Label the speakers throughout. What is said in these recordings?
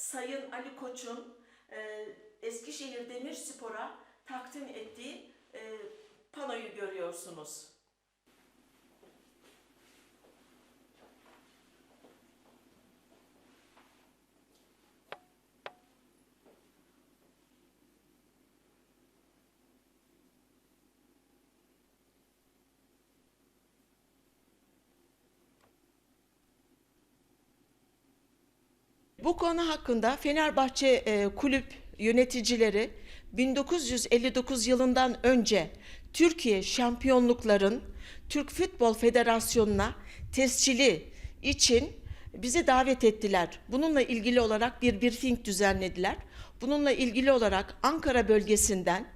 Speaker 1: Sayın Ali Koç'un e, Eskişehir Demirspor'a takdim ettiği e, panoyu görüyorsunuz. Bu konu hakkında Fenerbahçe e, kulüp yöneticileri 1959 yılından önce Türkiye şampiyonlukların Türk Futbol Federasyonu'na tescili için bizi davet ettiler. Bununla ilgili olarak bir briefing düzenlediler. Bununla ilgili olarak Ankara bölgesinden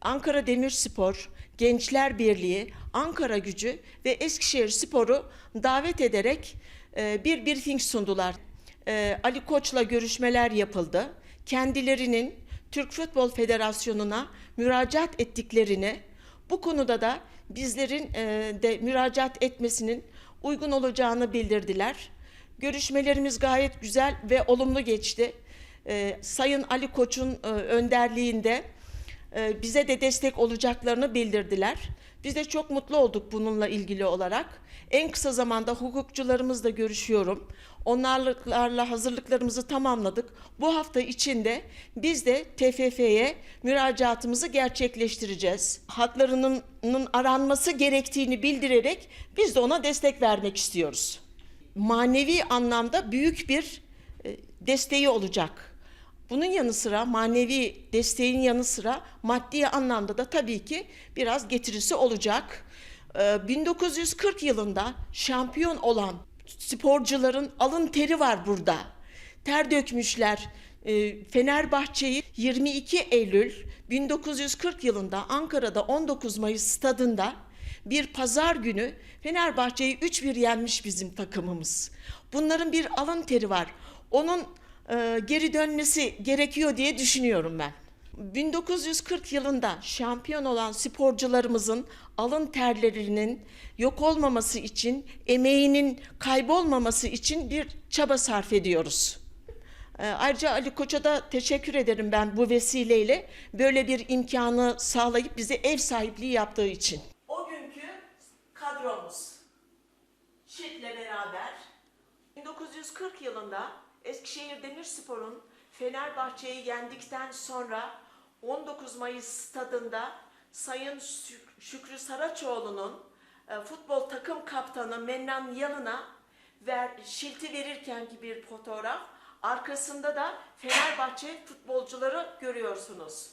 Speaker 1: Ankara Demirspor, Gençler Birliği, Ankara Gücü ve Eskişehir Spor'u davet ederek e, bir briefing sundular. E, Ali Koç'la görüşmeler yapıldı. Kendilerinin Türk Futbol Federasyonu'na müracaat ettiklerini, bu konuda da bizlerin e, de müracaat etmesinin uygun olacağını bildirdiler. Görüşmelerimiz gayet güzel ve olumlu geçti. E, Sayın Ali Koç'un e, önderliğinde bize de destek olacaklarını bildirdiler. Biz de çok mutlu olduk bununla ilgili olarak. En kısa zamanda hukukçularımızla görüşüyorum. Onlarla hazırlıklarımızı tamamladık. Bu hafta içinde biz de TFF'ye müracaatımızı gerçekleştireceğiz. Haklarının aranması gerektiğini bildirerek biz de ona destek vermek istiyoruz. Manevi anlamda büyük bir e, desteği olacak. Bunun yanı sıra manevi desteğin yanı sıra maddi anlamda da tabii ki biraz getirisi olacak. Ee, 1940 yılında şampiyon olan sporcuların alın teri var burada. Ter dökmüşler. Ee, Fenerbahçe'yi 22 Eylül 1940 yılında Ankara'da 19 Mayıs stadında bir pazar günü Fenerbahçe'yi 3-1 yenmiş bizim takımımız. Bunların bir alın teri var. Onun e, geri dönmesi gerekiyor diye düşünüyorum ben. 1940 yılında şampiyon olan sporcularımızın alın terlerinin yok olmaması için, emeğinin kaybolmaması için bir çaba sarf ediyoruz. E, Ayrıca Ali Koç'a da teşekkür ederim ben bu vesileyle böyle bir imkanı sağlayıp bize ev sahipliği yaptığı için. O günkü kadromuz Şit'le beraber 1940 yılında Eskişehir Demirspor'un Fenerbahçe'yi yendikten sonra 19 Mayıs stadında Sayın Şük- Şükrü Saraçoğlu'nun e, futbol takım kaptanı Mennan Yalın'a ver, şilti verirkenki bir fotoğraf. Arkasında da Fenerbahçe futbolcuları görüyorsunuz.